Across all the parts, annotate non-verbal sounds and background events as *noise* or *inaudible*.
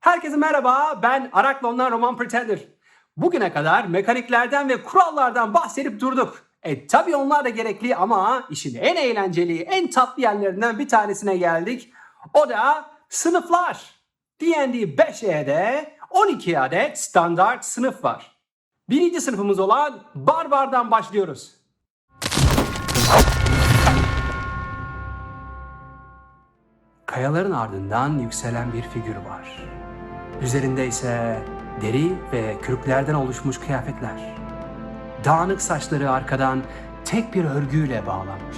Herkese merhaba, ben Araklon'dan Roman Pretender. Bugüne kadar mekaniklerden ve kurallardan bahsedip durduk. E tabi onlar da gerekli ama işin en eğlenceli, en tatlı yerlerinden bir tanesine geldik. O da sınıflar. D&D 5e'de 12 adet standart sınıf var. Birinci sınıfımız olan Barbar'dan başlıyoruz. Kayaların ardından yükselen bir figür var. Üzerinde ise deri ve kürklerden oluşmuş kıyafetler. Dağınık saçları arkadan tek bir örgüyle bağlanmış.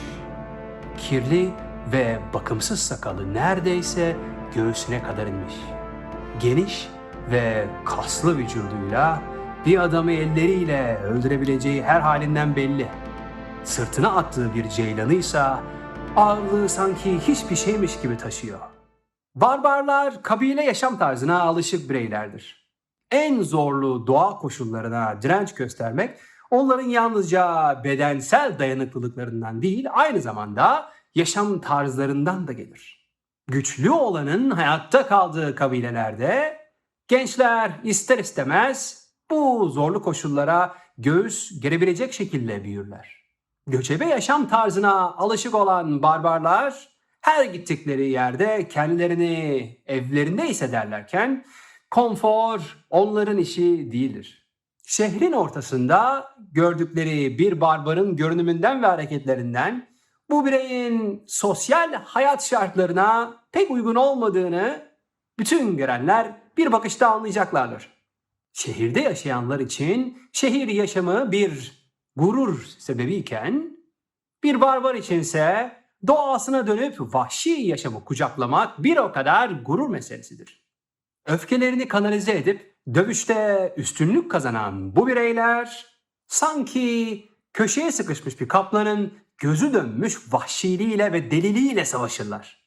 Kirli ve bakımsız sakalı neredeyse göğsüne kadar inmiş. Geniş ve kaslı vücuduyla bir adamı elleriyle öldürebileceği her halinden belli. Sırtına attığı bir ceylanıysa ağırlığı sanki hiçbir şeymiş gibi taşıyor. Barbarlar kabile yaşam tarzına alışık bireylerdir. En zorlu doğa koşullarına direnç göstermek onların yalnızca bedensel dayanıklılıklarından değil aynı zamanda yaşam tarzlarından da gelir. Güçlü olanın hayatta kaldığı kabilelerde gençler ister istemez bu zorlu koşullara göğüs gerebilecek şekilde büyürler. Göçebe yaşam tarzına alışık olan barbarlar her gittikleri yerde kendilerini evlerinde hissederlerken konfor onların işi değildir. Şehrin ortasında gördükleri bir barbarın görünümünden ve hareketlerinden bu bireyin sosyal hayat şartlarına pek uygun olmadığını bütün görenler bir bakışta anlayacaklardır. Şehirde yaşayanlar için şehir yaşamı bir gurur sebebiyken bir barbar içinse doğasına dönüp vahşi yaşamı kucaklamak bir o kadar gurur meselesidir. Öfkelerini kanalize edip dövüşte üstünlük kazanan bu bireyler sanki köşeye sıkışmış bir kaplanın gözü dönmüş vahşiliğiyle ve deliliğiyle savaşırlar.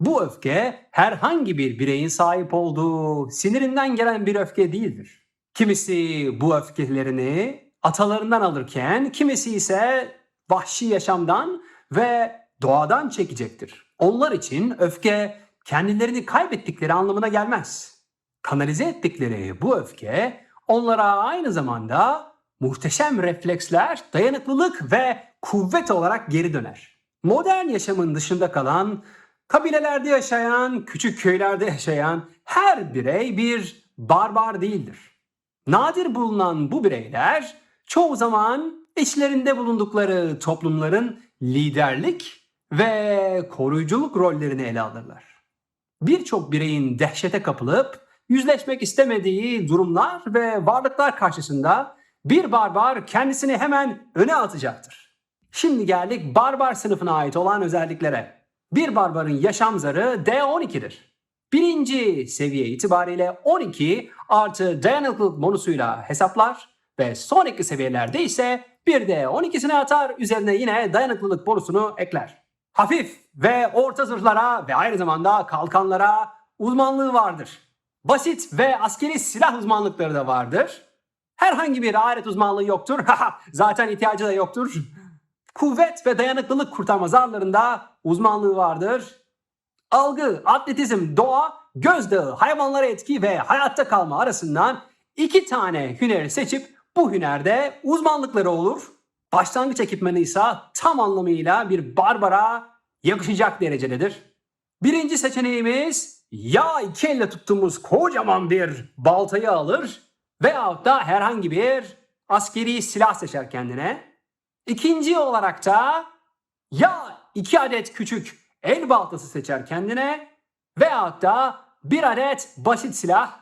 Bu öfke herhangi bir bireyin sahip olduğu sinirinden gelen bir öfke değildir. Kimisi bu öfkelerini atalarından alırken kimisi ise vahşi yaşamdan ve doğadan çekecektir. Onlar için öfke kendilerini kaybettikleri anlamına gelmez. Kanalize ettikleri bu öfke onlara aynı zamanda muhteşem refleksler, dayanıklılık ve kuvvet olarak geri döner. Modern yaşamın dışında kalan, kabilelerde yaşayan, küçük köylerde yaşayan her birey bir barbar değildir. Nadir bulunan bu bireyler çoğu zaman içlerinde bulundukları toplumların liderlik ve koruyuculuk rollerini ele alırlar. Birçok bireyin dehşete kapılıp yüzleşmek istemediği durumlar ve varlıklar karşısında bir barbar kendisini hemen öne atacaktır. Şimdi geldik barbar sınıfına ait olan özelliklere. Bir barbarın yaşam zarı D12'dir. Birinci seviye itibariyle 12 artı dayanıklılık bonusuyla hesaplar ve sonraki seviyelerde ise bir de 12'sini atar üzerine yine dayanıklılık bonusunu ekler. Hafif ve orta zırhlara ve aynı zamanda kalkanlara uzmanlığı vardır. Basit ve askeri silah uzmanlıkları da vardır. Herhangi bir alet uzmanlığı yoktur. *laughs* Zaten ihtiyacı da yoktur. *laughs* Kuvvet ve dayanıklılık kurtarma zarlarında uzmanlığı vardır. Algı, atletizm, doğa, gözdağı, hayvanlara etki ve hayatta kalma arasından iki tane hüneri seçip bu hünerde uzmanlıkları olur. Başlangıç ekipmanı ise tam anlamıyla bir barbara yakışacak derecededir. Birinci seçeneğimiz ya iki elle tuttuğumuz kocaman bir baltayı alır veyahut da herhangi bir askeri silah seçer kendine. İkinci olarak da ya iki adet küçük el baltası seçer kendine veyahut da bir adet basit silah.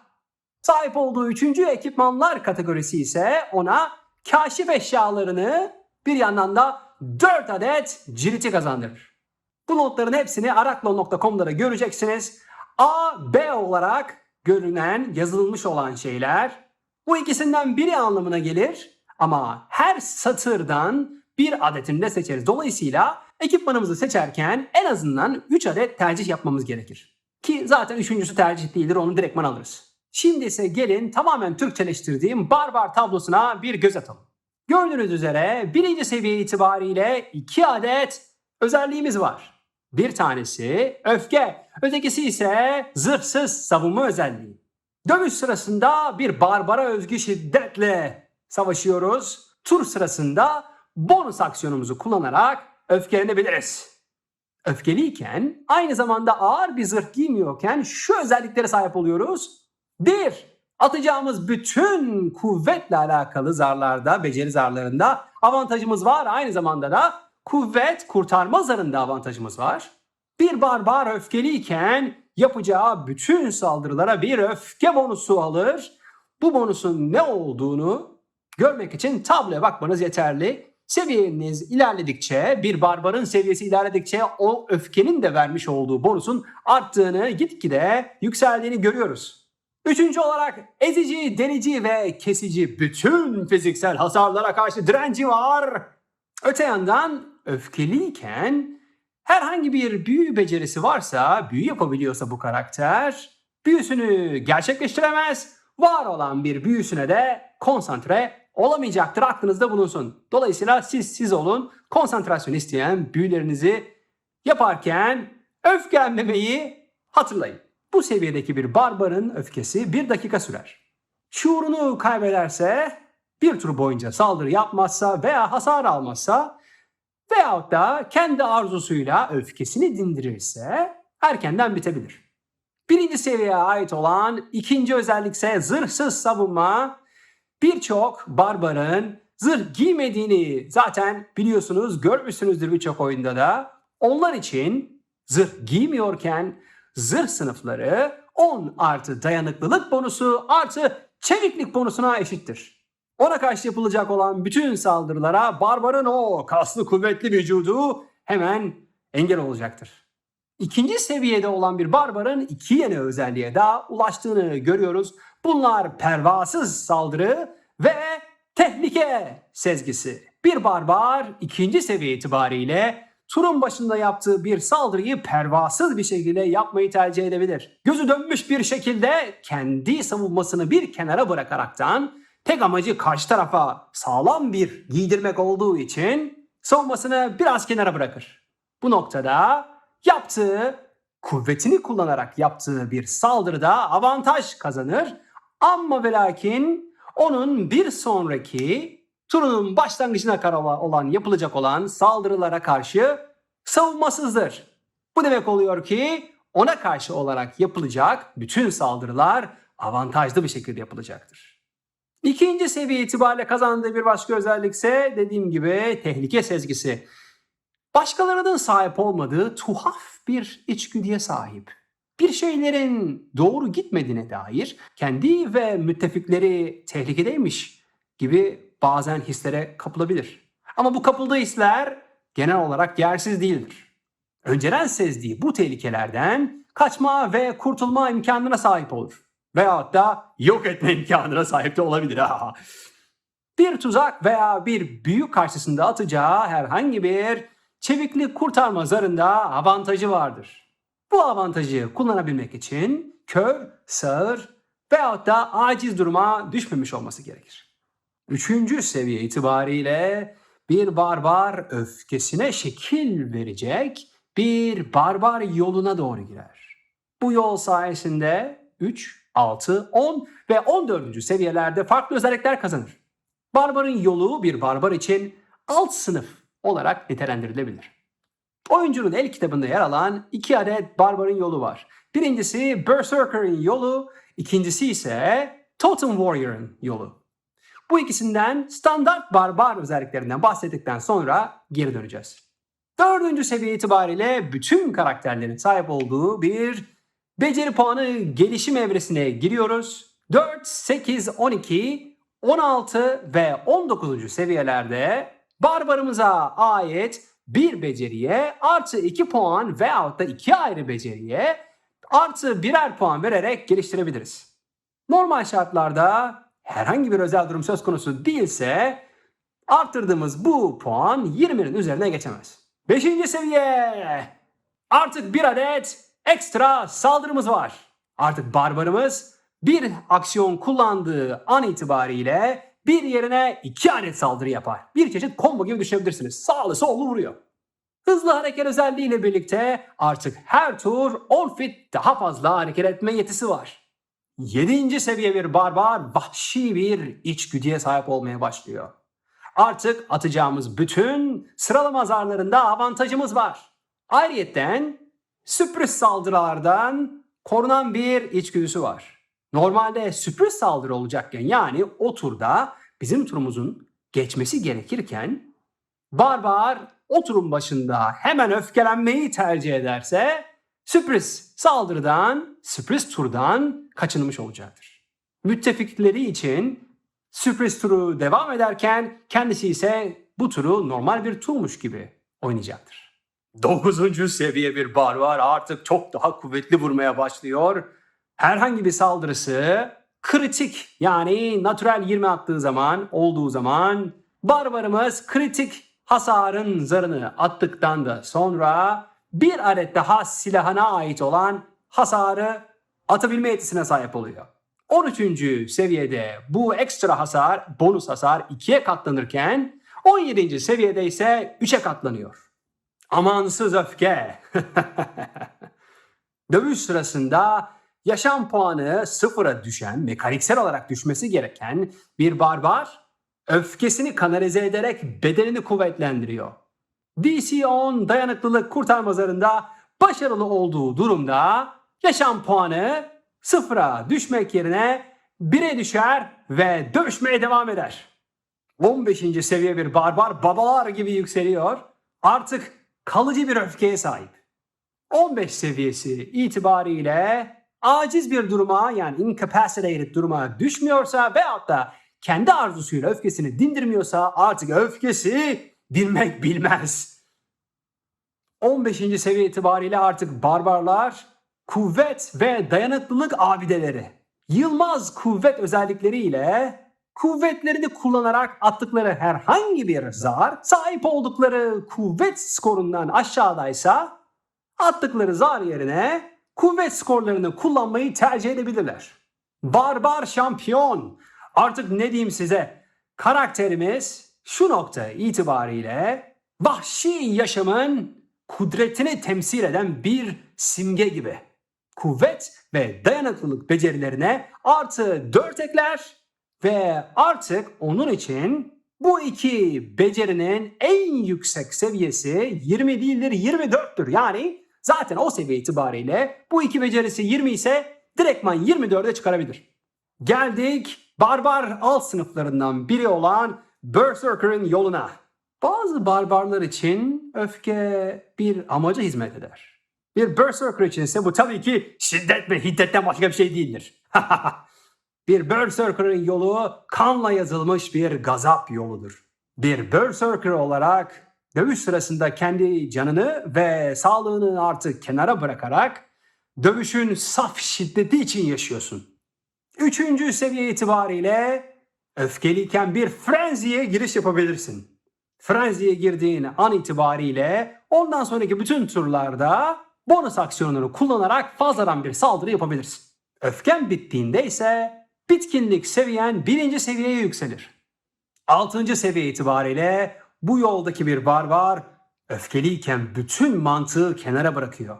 Sahip olduğu üçüncü ekipmanlar kategorisi ise ona kaşif eşyalarını bir yandan da 4 adet ciriti kazandırır. Bu notların hepsini araklon.com'da da göreceksiniz. A, B olarak görünen, yazılmış olan şeyler bu ikisinden biri anlamına gelir ama her satırdan bir adetini de seçeriz. Dolayısıyla ekipmanımızı seçerken en azından 3 adet tercih yapmamız gerekir. Ki zaten üçüncüsü tercih değildir onu direktman alırız. Şimdi ise gelin tamamen Türkçeleştirdiğim barbar tablosuna bir göz atalım. Gördüğünüz üzere birinci seviye itibariyle 2 adet özelliğimiz var. Bir tanesi öfke, ötekisi ise zırhsız savunma özelliği. Dövüş sırasında bir barbara özgü şiddetle savaşıyoruz. Tur sırasında bonus aksiyonumuzu kullanarak öfkelenebiliriz. Öfkeliyken aynı zamanda ağır bir zırh giymiyorken şu özelliklere sahip oluyoruz. 1. Atacağımız bütün kuvvetle alakalı zarlarda, beceri zarlarında avantajımız var. Aynı zamanda da kuvvet kurtarma zarında avantajımız var. Bir barbar öfkeliyken yapacağı bütün saldırılara bir öfke bonusu alır. Bu bonusun ne olduğunu görmek için tabloya bakmanız yeterli. Seviyeniz ilerledikçe, bir barbarın seviyesi ilerledikçe o öfkenin de vermiş olduğu bonusun arttığını, gitgide yükseldiğini görüyoruz. Üçüncü olarak ezici, delici ve kesici bütün fiziksel hasarlara karşı direnci var. Öte yandan öfkeliyken herhangi bir büyü becerisi varsa, büyü yapabiliyorsa bu karakter, büyüsünü gerçekleştiremez, var olan bir büyüsüne de konsantre olamayacaktır. Aklınızda bulunsun. Dolayısıyla siz siz olun, konsantrasyon isteyen büyülerinizi yaparken öfkelenmemeyi hatırlayın. Bu seviyedeki bir barbarın öfkesi bir dakika sürer. Şuurunu kaybederse, bir tur boyunca saldırı yapmazsa veya hasar almazsa veyahut da kendi arzusuyla öfkesini dindirirse erkenden bitebilir. Birinci seviyeye ait olan ikinci özellikse zırhsız savunma. Birçok barbarın zırh giymediğini zaten biliyorsunuz, görmüşsünüzdür birçok oyunda da. Onlar için zırh giymiyorken zırh sınıfları 10 artı dayanıklılık bonusu artı çeviklik bonusuna eşittir. Ona karşı yapılacak olan bütün saldırılara barbarın o kaslı kuvvetli vücudu hemen engel olacaktır. İkinci seviyede olan bir barbarın iki yeni özelliğe daha ulaştığını görüyoruz. Bunlar pervasız saldırı ve tehlike sezgisi. Bir barbar ikinci seviye itibariyle turun başında yaptığı bir saldırıyı pervasız bir şekilde yapmayı tercih edebilir. Gözü dönmüş bir şekilde kendi savunmasını bir kenara bırakaraktan tek amacı karşı tarafa sağlam bir giydirmek olduğu için savunmasını biraz kenara bırakır. Bu noktada yaptığı kuvvetini kullanarak yaptığı bir saldırıda avantaj kazanır. Ama ve lakin onun bir sonraki turunun başlangıcına kadar olan yapılacak olan saldırılara karşı savunmasızdır. Bu demek oluyor ki ona karşı olarak yapılacak bütün saldırılar avantajlı bir şekilde yapılacaktır. İkinci seviye itibariyle kazandığı bir başka özellikse dediğim gibi tehlike sezgisi. Başkalarının sahip olmadığı tuhaf bir içgüdüye sahip. Bir şeylerin doğru gitmediğine dair kendi ve müttefikleri tehlikedeymiş gibi bazen hislere kapılabilir. Ama bu kapıldığı hisler genel olarak yersiz değildir. Önceden sezdiği bu tehlikelerden kaçma ve kurtulma imkanına sahip olur. Veyahut da yok etme imkanına sahip de olabilir. *laughs* Bir tuzak veya bir büyü karşısında atacağı herhangi bir çeviklik kurtarma zarında avantajı vardır. Bu avantajı kullanabilmek için kör, sağır veyahut da aciz duruma düşmemiş olması gerekir. Üçüncü seviye itibariyle bir barbar öfkesine şekil verecek bir barbar yoluna doğru girer. Bu yol sayesinde 3, 6, 10 ve 14. seviyelerde farklı özellikler kazanır. Barbarın yolu bir barbar için alt sınıf olarak nitelendirilebilir. Oyuncunun el kitabında yer alan iki adet barbarın yolu var. Birincisi Berserker'ın yolu, ikincisi ise Totem Warrior'ın yolu. Bu ikisinden standart barbar özelliklerinden bahsettikten sonra geri döneceğiz. Dördüncü seviye itibariyle bütün karakterlerin sahip olduğu bir beceri puanı gelişim evresine giriyoruz. 4, 8, 12, 16 ve 19. seviyelerde barbarımıza ait bir beceriye artı 2 puan veyahut da iki ayrı beceriye artı birer puan vererek geliştirebiliriz. Normal şartlarda herhangi bir özel durum söz konusu değilse arttırdığımız bu puan 20'nin üzerine geçemez. 5. seviye. Artık bir adet ekstra saldırımız var. Artık barbarımız bir aksiyon kullandığı an itibariyle bir yerine iki adet saldırı yapar. Bir çeşit combo gibi düşünebilirsiniz. Sağlı sollu vuruyor. Hızlı hareket özelliğiyle birlikte artık her tur 10 fit daha fazla hareket etme yetisi var. 7. seviye bir barbar vahşi bir içgüdüye sahip olmaya başlıyor. Artık atacağımız bütün sıralama zarlarında avantajımız var. Ayrıyeten sürpriz saldırılardan korunan bir içgüdüsü var. Normalde sürpriz saldırı olacakken yani o turda bizim turumuzun geçmesi gerekirken barbar o turun başında hemen öfkelenmeyi tercih ederse sürpriz saldırıdan, sürpriz turdan kaçınmış olacaktır. Müttefikleri için sürpriz turu devam ederken kendisi ise bu turu normal bir turmuş gibi oynayacaktır. 9. seviye bir barbar artık çok daha kuvvetli vurmaya başlıyor. Herhangi bir saldırısı kritik yani natural 20 attığı zaman olduğu zaman barbarımız kritik hasarın zarını attıktan da sonra bir adet daha silahına ait olan hasarı atabilme yetisine sahip oluyor. 13. seviyede bu ekstra hasar, bonus hasar 2'ye katlanırken 17. seviyede ise 3'e katlanıyor. Amansız öfke. *laughs* Dövüş sırasında yaşam puanı sıfıra düşen, mekaniksel olarak düşmesi gereken bir barbar öfkesini kanalize ederek bedenini kuvvetlendiriyor. DC-10 dayanıklılık kurtarma zarında başarılı olduğu durumda yaşam puanı sıfıra düşmek yerine 1'e düşer ve dövüşmeye devam eder. 15. seviye bir barbar babalar gibi yükseliyor. Artık kalıcı bir öfkeye sahip. 15 seviyesi itibariyle aciz bir duruma yani incapacitated duruma düşmüyorsa veyahut da kendi arzusuyla öfkesini dindirmiyorsa artık öfkesi dinmek bilmez. 15. seviye itibariyle artık barbarlar kuvvet ve dayanıklılık abideleri. Yılmaz kuvvet özellikleriyle kuvvetlerini kullanarak attıkları herhangi bir zar sahip oldukları kuvvet skorundan aşağıdaysa attıkları zar yerine kuvvet skorlarını kullanmayı tercih edebilirler. Barbar şampiyon. Artık ne diyeyim size? Karakterimiz şu nokta itibariyle vahşi yaşamın kudretini temsil eden bir simge gibi. Kuvvet ve dayanıklılık becerilerine artı 4 ekler ve artık onun için bu iki becerinin en yüksek seviyesi 20 değildir 24'tür. Yani zaten o seviye itibariyle bu iki becerisi 20 ise direktman 24'e çıkarabilir. Geldik barbar alt sınıflarından biri olan Berserker'ın yoluna. Bazı barbarlar için öfke bir amaca hizmet eder. Bir Berserker için ise bu tabii ki şiddet ve hiddetten başka bir şey değildir. *laughs* bir Berserker'ın yolu kanla yazılmış bir gazap yoludur. Bir Berserker olarak dövüş sırasında kendi canını ve sağlığını artık kenara bırakarak dövüşün saf şiddeti için yaşıyorsun. Üçüncü seviye itibariyle öfkeliyken bir frenziye giriş yapabilirsin. Frenziye girdiğin an itibariyle ondan sonraki bütün turlarda bonus aksiyonunu kullanarak fazladan bir saldırı yapabilirsin. Öfken bittiğinde ise bitkinlik seviyen birinci seviyeye yükselir. Altıncı seviye itibariyle bu yoldaki bir barbar öfkeliyken bütün mantığı kenara bırakıyor.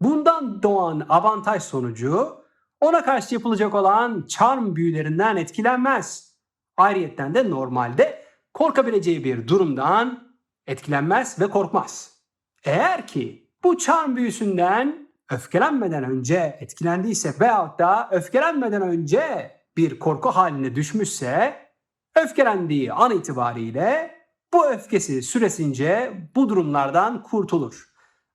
Bundan doğan avantaj sonucu ona karşı yapılacak olan charm büyülerinden etkilenmez. Ayrıyetten de normalde korkabileceği bir durumdan etkilenmez ve korkmaz. Eğer ki bu charm büyüsünden öfkelenmeden önce etkilendiyse veyahut da öfkelenmeden önce bir korku haline düşmüşse öfkelendiği an itibariyle bu öfkesi süresince bu durumlardan kurtulur.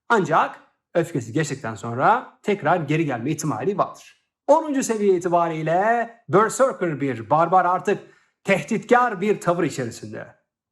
Ancak öfkesi geçtikten sonra tekrar geri gelme ihtimali vardır. 10. seviye itibariyle Berserker bir barbar artık tehditkar bir tavır içerisinde.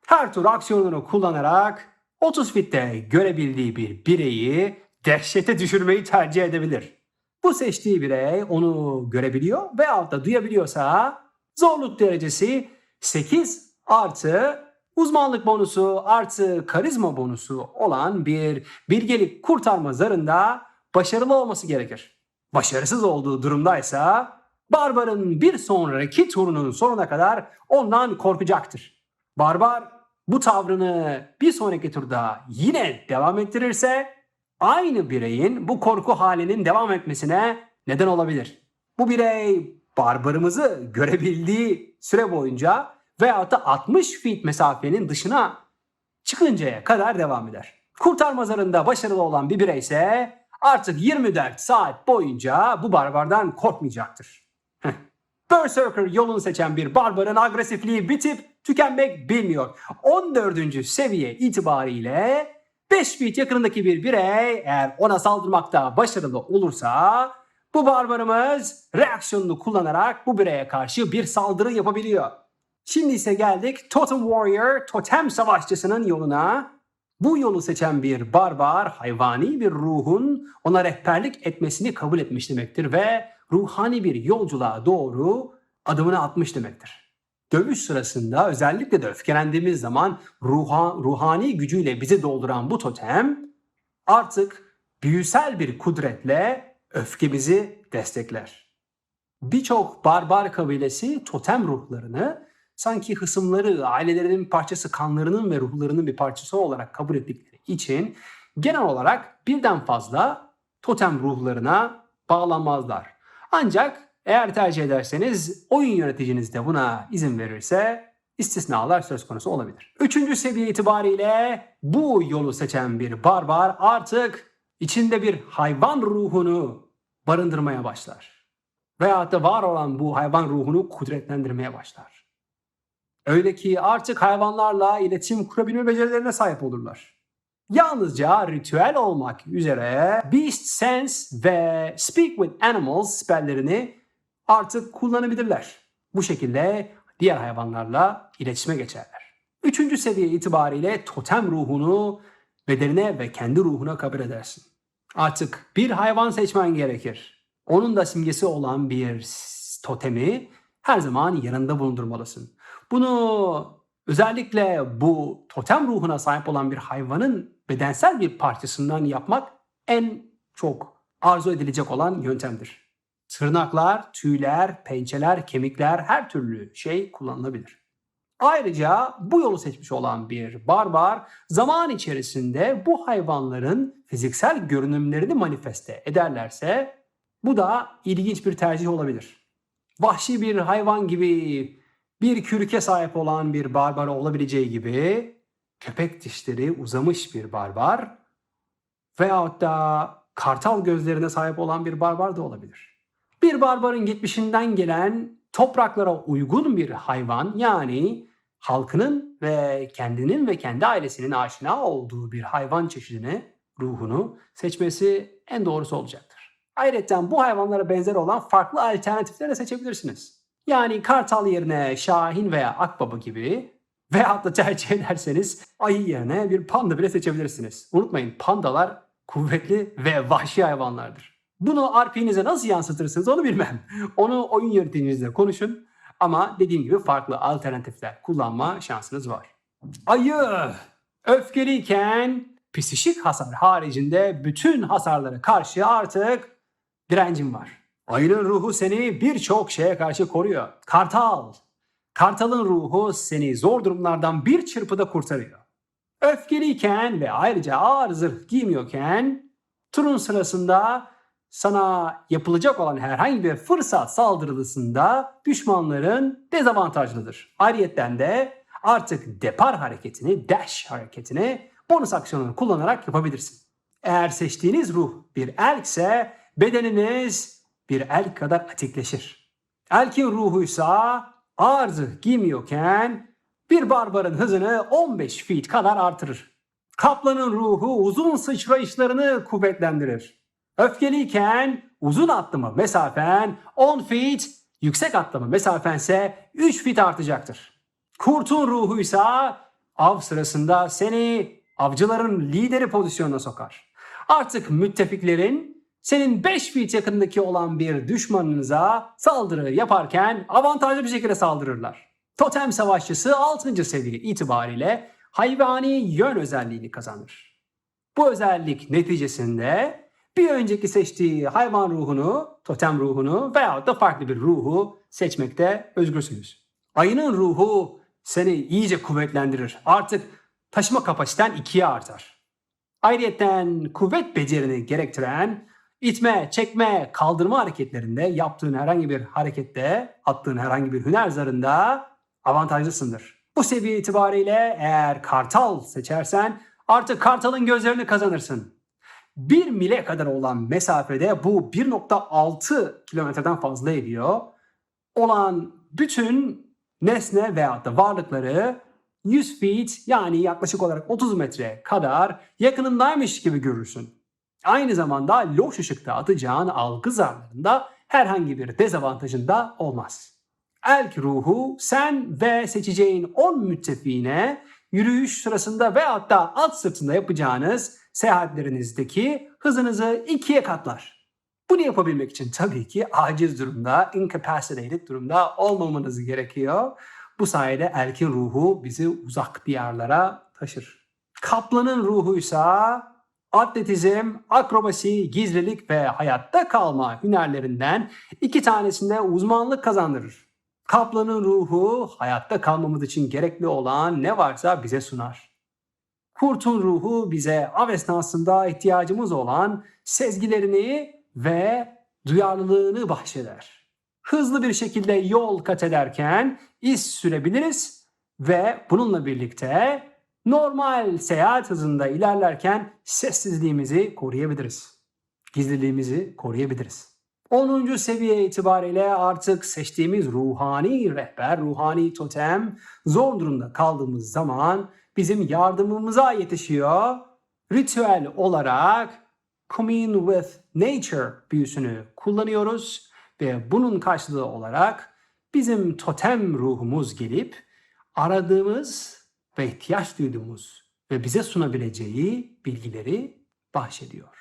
Her tur aksiyonunu kullanarak 30 fitte görebildiği bir bireyi dehşete düşürmeyi tercih edebilir. Bu seçtiği birey onu görebiliyor veyahut da duyabiliyorsa zorluk derecesi 8 artı uzmanlık bonusu artı karizma bonusu olan bir bilgelik kurtarma zarında başarılı olması gerekir. Başarısız olduğu durumdaysa Barbar'ın bir sonraki turunun sonuna kadar ondan korkacaktır. Barbar bu tavrını bir sonraki turda yine devam ettirirse aynı bireyin bu korku halinin devam etmesine neden olabilir. Bu birey barbarımızı görebildiği süre boyunca veyahut da 60 feet mesafenin dışına çıkıncaya kadar devam eder. Kurtarma zarında başarılı olan bir birey ise artık 24 saat boyunca bu barbardan korkmayacaktır. Berserker yolunu seçen bir barbarın agresifliği bitip tükenmek bilmiyor. 14. seviye itibariyle 5 feet yakınındaki bir birey eğer ona saldırmakta başarılı olursa bu barbarımız reaksiyonunu kullanarak bu bireye karşı bir saldırı yapabiliyor. Şimdi ise geldik Totem Warrior, totem savaşçısının yoluna. Bu yolu seçen bir barbar, hayvani bir ruhun ona rehberlik etmesini kabul etmiş demektir ve ruhani bir yolculuğa doğru adımını atmış demektir. Dövüş sırasında özellikle de öfkelendiğimiz zaman ruha, ruhani gücüyle bizi dolduran bu totem artık büyüsel bir kudretle öfkemizi destekler. Birçok barbar kabilesi totem ruhlarını sanki hısımları, ailelerinin parçası, kanlarının ve ruhlarının bir parçası olarak kabul ettikleri için genel olarak birden fazla totem ruhlarına bağlanmazlar. Ancak eğer tercih ederseniz oyun yöneticiniz de buna izin verirse istisnalar söz konusu olabilir. Üçüncü seviye itibariyle bu yolu seçen bir barbar artık içinde bir hayvan ruhunu barındırmaya başlar. Veyahut da var olan bu hayvan ruhunu kudretlendirmeye başlar. Öyle ki artık hayvanlarla iletişim kurabilme becerilerine sahip olurlar. Yalnızca ritüel olmak üzere Beast Sense ve Speak with Animals spellerini artık kullanabilirler. Bu şekilde diğer hayvanlarla iletişime geçerler. Üçüncü seviye itibariyle totem ruhunu bedenine ve kendi ruhuna kabul edersin. Artık bir hayvan seçmen gerekir. Onun da simgesi olan bir totemi her zaman yanında bulundurmalısın. Bunu özellikle bu totem ruhuna sahip olan bir hayvanın bedensel bir parçasından yapmak en çok arzu edilecek olan yöntemdir. Tırnaklar, tüyler, pençeler, kemikler her türlü şey kullanılabilir. Ayrıca bu yolu seçmiş olan bir barbar zaman içerisinde bu hayvanların fiziksel görünümlerini manifeste ederlerse bu da ilginç bir tercih olabilir. Vahşi bir hayvan gibi bir kürke sahip olan bir barbar olabileceği gibi köpek dişleri uzamış bir barbar veyahut da kartal gözlerine sahip olan bir barbar da olabilir. Bir barbarın geçmişinden gelen topraklara uygun bir hayvan yani halkının ve kendinin ve kendi ailesinin aşina olduğu bir hayvan çeşidini, ruhunu seçmesi en doğrusu olacaktır. Ayrıca bu hayvanlara benzer olan farklı alternatifleri de seçebilirsiniz. Yani kartal yerine şahin veya akbaba gibi veyahut da tercih ederseniz ayı yerine bir panda bile seçebilirsiniz. Unutmayın pandalar kuvvetli ve vahşi hayvanlardır. Bunu RP'nize nasıl yansıtırsınız onu bilmem. *laughs* Onu oyun yöneticinizle konuşun. Ama dediğim gibi farklı alternatifler kullanma şansınız var. Ayı öfkeliyken psikik hasar haricinde bütün hasarlara karşı artık direncin var. Ayının ruhu seni birçok şeye karşı koruyor. Kartal. Kartalın ruhu seni zor durumlardan bir çırpıda kurtarıyor. Öfkeliyken ve ayrıca ağır zırh giymiyorken turun sırasında sana yapılacak olan herhangi bir fırsat saldırılısında düşmanların dezavantajlıdır. Ayrıyeten de artık depar hareketini, dash hareketini bonus aksiyonunu kullanarak yapabilirsin. Eğer seçtiğiniz ruh bir elk ise bedeniniz bir elk kadar atikleşir. Elkin ruhuysa ağır zırh giymiyorken bir barbarın hızını 15 feet kadar artırır. Kaplanın ruhu uzun sıçrayışlarını kuvvetlendirir. Öfkeliyken uzun atlama mesafen 10 feet, yüksek atlama mesafense 3 feet artacaktır. Kurtun ruhuysa av sırasında seni avcıların lideri pozisyonuna sokar. Artık müttefiklerin senin 5 feet yakındaki olan bir düşmanınıza saldırı yaparken avantajlı bir şekilde saldırırlar. Totem savaşçısı 6. seviye itibariyle hayvani yön özelliğini kazanır. Bu özellik neticesinde bir önceki seçtiği hayvan ruhunu, totem ruhunu veyahut da farklı bir ruhu seçmekte özgürsünüz. Ayının ruhu seni iyice kuvvetlendirir. Artık taşıma kapasiten ikiye artar. Ayrıyeten kuvvet becerini gerektiren itme, çekme, kaldırma hareketlerinde yaptığın herhangi bir harekette, attığın herhangi bir hüner zarında avantajlısındır. Bu seviye itibariyle eğer kartal seçersen artık kartalın gözlerini kazanırsın. 1 mile kadar olan mesafede bu 1.6 kilometreden fazla ediyor. Olan bütün nesne veya da varlıkları 100 feet yani yaklaşık olarak 30 metre kadar yakınındaymış gibi görürsün. Aynı zamanda loş ışıkta atacağın algı zarlarında herhangi bir dezavantajın da olmaz. Elk ruhu sen ve seçeceğin 10 müttefiğine yürüyüş sırasında veyahut da at sırtında yapacağınız seyahatlerinizdeki hızınızı ikiye katlar. Bunu yapabilmek için tabii ki aciz durumda, incapacitated durumda olmamanız gerekiyor. Bu sayede elkin ruhu bizi uzak diyarlara taşır. Kaplanın ruhuysa atletizm, akrobasi, gizlilik ve hayatta kalma hünerlerinden iki tanesinde uzmanlık kazandırır. Kaplanın ruhu hayatta kalmamız için gerekli olan ne varsa bize sunar. Kurtun ruhu bize av esnasında ihtiyacımız olan sezgilerini ve duyarlılığını bahşeder. Hızlı bir şekilde yol kat ederken iz sürebiliriz ve bununla birlikte normal seyahat hızında ilerlerken sessizliğimizi koruyabiliriz. Gizliliğimizi koruyabiliriz. 10. seviye itibariyle artık seçtiğimiz ruhani rehber, ruhani totem zor durumda kaldığımız zaman bizim yardımımıza yetişiyor. Ritüel olarak commune with nature büyüsünü kullanıyoruz ve bunun karşılığı olarak bizim totem ruhumuz gelip aradığımız ve ihtiyaç duyduğumuz ve bize sunabileceği bilgileri bahşediyor.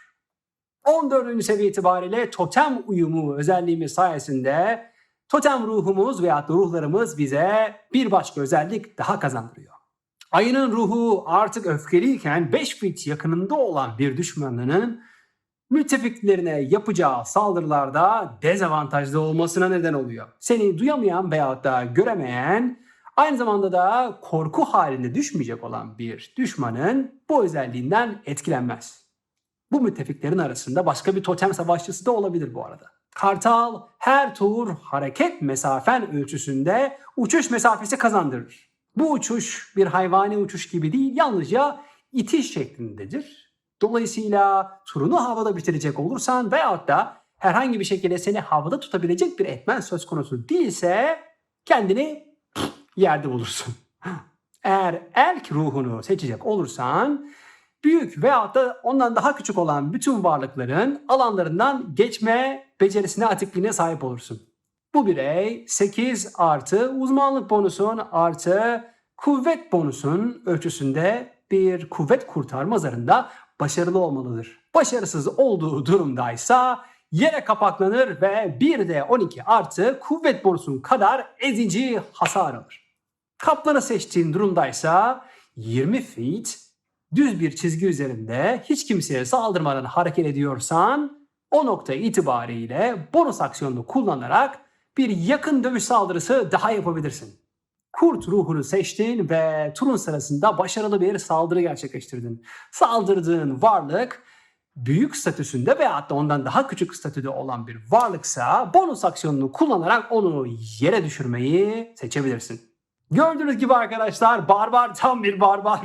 14. seviye itibariyle totem uyumu özelliğimiz sayesinde totem ruhumuz veya ruhlarımız bize bir başka özellik daha kazandırıyor. Ayının ruhu artık öfkeliyken 5 fit yakınında olan bir düşmanının müttefiklerine yapacağı saldırılarda dezavantajlı olmasına neden oluyor. Seni duyamayan veyahut da göremeyen aynı zamanda da korku halinde düşmeyecek olan bir düşmanın bu özelliğinden etkilenmez. Bu müttefiklerin arasında başka bir totem savaşçısı da olabilir bu arada. Kartal her tur hareket mesafen ölçüsünde uçuş mesafesi kazandırır. Bu uçuş bir hayvani uçuş gibi değil yalnızca itiş şeklindedir. Dolayısıyla turunu havada bitirecek olursan veyahut da herhangi bir şekilde seni havada tutabilecek bir etmen söz konusu değilse kendini yerde bulursun. Eğer elk ruhunu seçecek olursan büyük veyahut da ondan daha küçük olan bütün varlıkların alanlarından geçme becerisine atikliğine sahip olursun. Bu birey 8 artı uzmanlık bonusun artı kuvvet bonusun ölçüsünde bir kuvvet kurtarma zarında başarılı olmalıdır. Başarısız olduğu durumdaysa yere kapaklanır ve 1 de 12 artı kuvvet bonusun kadar ezici hasar alır. Kaplanı seçtiğin durumdaysa 20 feet düz bir çizgi üzerinde hiç kimseye saldırmadan hareket ediyorsan o nokta itibariyle bonus aksiyonunu kullanarak bir yakın dövüş saldırısı daha yapabilirsin. Kurt ruhunu seçtin ve turun sırasında başarılı bir saldırı gerçekleştirdin. Saldırdığın varlık büyük statüsünde veya da ondan daha küçük statüde olan bir varlıksa bonus aksiyonunu kullanarak onu yere düşürmeyi seçebilirsin. Gördüğünüz gibi arkadaşlar barbar tam bir barbar.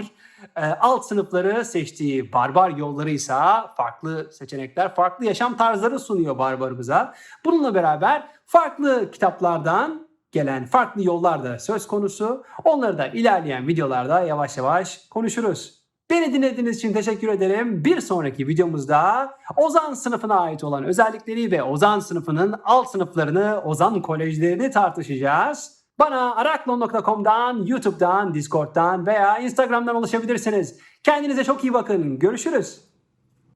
E, alt sınıfları seçtiği barbar yollarıysa farklı seçenekler, farklı yaşam tarzları sunuyor barbarımıza. Bununla beraber farklı kitaplardan gelen farklı yollar da söz konusu. Onları da ilerleyen videolarda yavaş yavaş konuşuruz. Beni dinlediğiniz için teşekkür ederim. Bir sonraki videomuzda Ozan sınıfına ait olan özellikleri ve Ozan sınıfının alt sınıflarını, Ozan kolejlerini tartışacağız. Bana araklon.com'dan, YouTube'dan, Discord'dan veya Instagram'dan ulaşabilirsiniz. Kendinize çok iyi bakın. Görüşürüz.